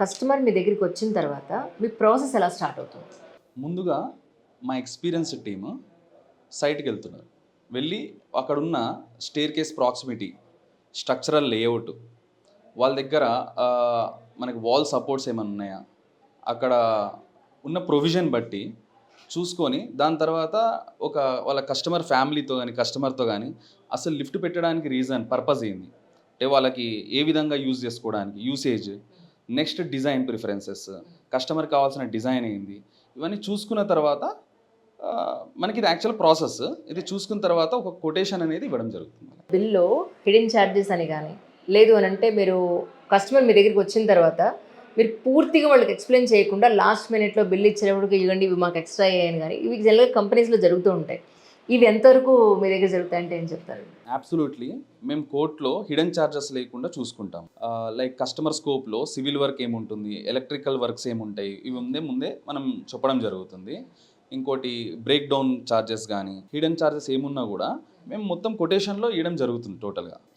Customer మీ దగ్గరికి వచ్చిన తర్వాత మీ ప్రాసెస్ ఎలా స్టార్ట్ అవుతుంది? ముందుగా మా ఎక్స్పీరియన్స్ టీమ్ సైట్కి వెళ్తున్నారు. వెళ్ళి అక్కడున్న staircase proximity structural layout వాళ్ళ దగ్గర మనకి వాల్ సపోర్ట్స్ ఏమైనా ఉన్నాయా? అక్కడ ఉన్న ప్రొవిజన్ బట్టి చూసుకొని దాని తర్వాత ఒక వాళ్ళ కస్టమర్ ఫ్యామిలీతో కానీ కస్టమర్తో కానీ అసలు లిఫ్ట్ పెట్టడానికి రీజన్ పర్పస్ ఏంది? అంటే వాళ్ళకి ఏ విధంగా యూజ్ చేసుకోవడానికి usage next design preferences. Customer కావాల్సిన డిజైన్ ఏంది? ఇవన్నీ చూసుకున్న తర్వాత మనకి ఇది యాక్చువల్ ప్రాసెస్ ఇది చూసుకున్న తర్వాత ఒక కొటేషన్ అనేది ఇవ్వడం జరుగుతుంది. బిల్లో హిడెన్ ఛార్జెస్ అని కానీ లేదు అని అంటే మీరు కస్టమర్ మీ దగ్గరికి వచ్చిన తర్వాత మీరు పూర్తిగా వాళ్ళకి ఎక్స్ప్లెయిన్ చేయకుండా లాస్ట్ మినిట్లో బిల్ ఇచ్చేటప్పటికి ఇవ్వండి ఇవి మాకు ఎక్స్ట్రా అయ్యాయని కానీ ఇవి జనరల్గా కంపెనీస్లో జరుగుతూ ఉంటాయి. ఇవి ఎంతవరకు మీ దగ్గర జరుగుతాయంటే ఏం చెప్తారు? అబ్సల్యూట్లీ మేము కోర్టులో హిడెన్ ఛార్జెస్ లేకుండా చూసుకుంటాం. లైక్ కస్టమర్ స్కోప్లో సివిల్ వర్క్ ఏముంటుంది ఎలక్ట్రికల్ వర్క్స్ ఏముంటాయి ఇవి ముందే ముందే మనం చెప్పడం జరుగుతుంది. ఇంకోటి బ్రేక్ డౌన్ ఛార్జెస్ కానీ హిడెన్ ఛార్జెస్ ఏమున్నా కూడా మేము మొత్తం కొటేషన్లో ఇవ్వడం జరుగుతుంది టోటల్గా.